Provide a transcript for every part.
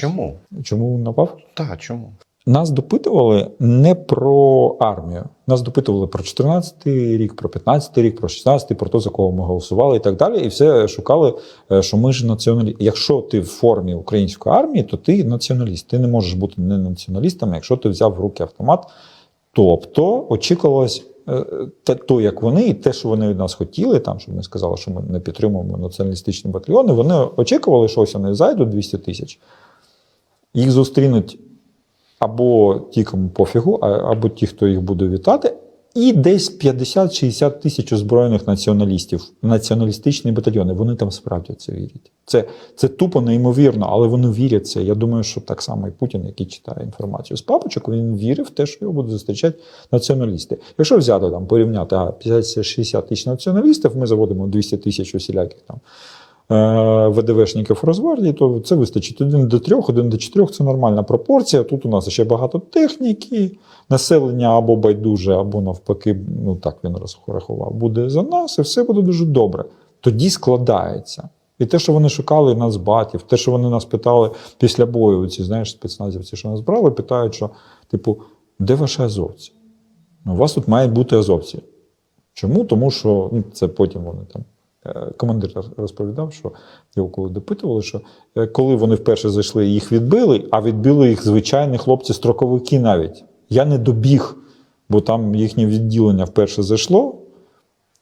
Чому? Чому напав? Так, чому? Нас допитували не про армію. Нас допитували про 14-й рік, про 15-й рік, про 16-й, про те, за кого ми голосували і так далі. І все шукали, е, що ми ж націоналісти. Якщо ти в формі української армії, то ти націоналіст. Ти не можеш бути не націоналістом, якщо ти взяв в руки автомат. Тобто очікувалось е, те, то, як вони, і те, що вони від нас хотіли, там, щоб ми сказали, що ми не підтримуємо націоналістичні батальйони, вони очікували, що ось вони зайдуть 200 тисяч, їх зустрінуть або ті, кому пофігу, або ті, хто їх буде вітати, і десь 50-60 тисяч озброєних націоналістів, націоналістичні батальйони. Вони там справді це вірять. Це, це тупо неймовірно, але вони вірять це. Я думаю, що так само і Путін, який читає інформацію з папочок, він вірив в те, що його будуть зустрічати націоналісти. Якщо взяти там порівняти а, 50-60 тисяч націоналістів, ми заводимо 200 тисяч усіляких там ВДВшників Росгвардії, то це вистачить 1 до 3, 1 до 4 це нормальна пропорція. Тут у нас ще багато техніки, населення або байдуже, або навпаки, ну так він розрахував, буде за нас, і все буде дуже добре. Тоді складається. І те, що вони шукали нацбатів, те, що вони нас питали після бою, ці знаєш, спецназівці, що нас брали, питають, що, типу, де ваші азовці? У вас тут мають бути азовці. Чому? Тому що ну, це потім вони там. Е, Командир розповідав, що його коли допитували, що е, коли вони вперше зайшли, їх відбили, а відбили їх звичайні хлопці-строковики навіть. Я не добіг, бо там їхнє відділення вперше зайшло,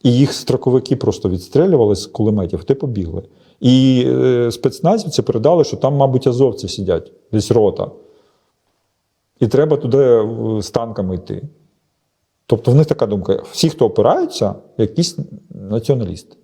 і їх строковики просто відстрелювали з кулеметів, ти побігли. І е, спецназівці передали, що там, мабуть, азовці сидять, десь рота. І треба туди з танками йти. Тобто в них така думка: всі, хто опираються, якісь націоналісти.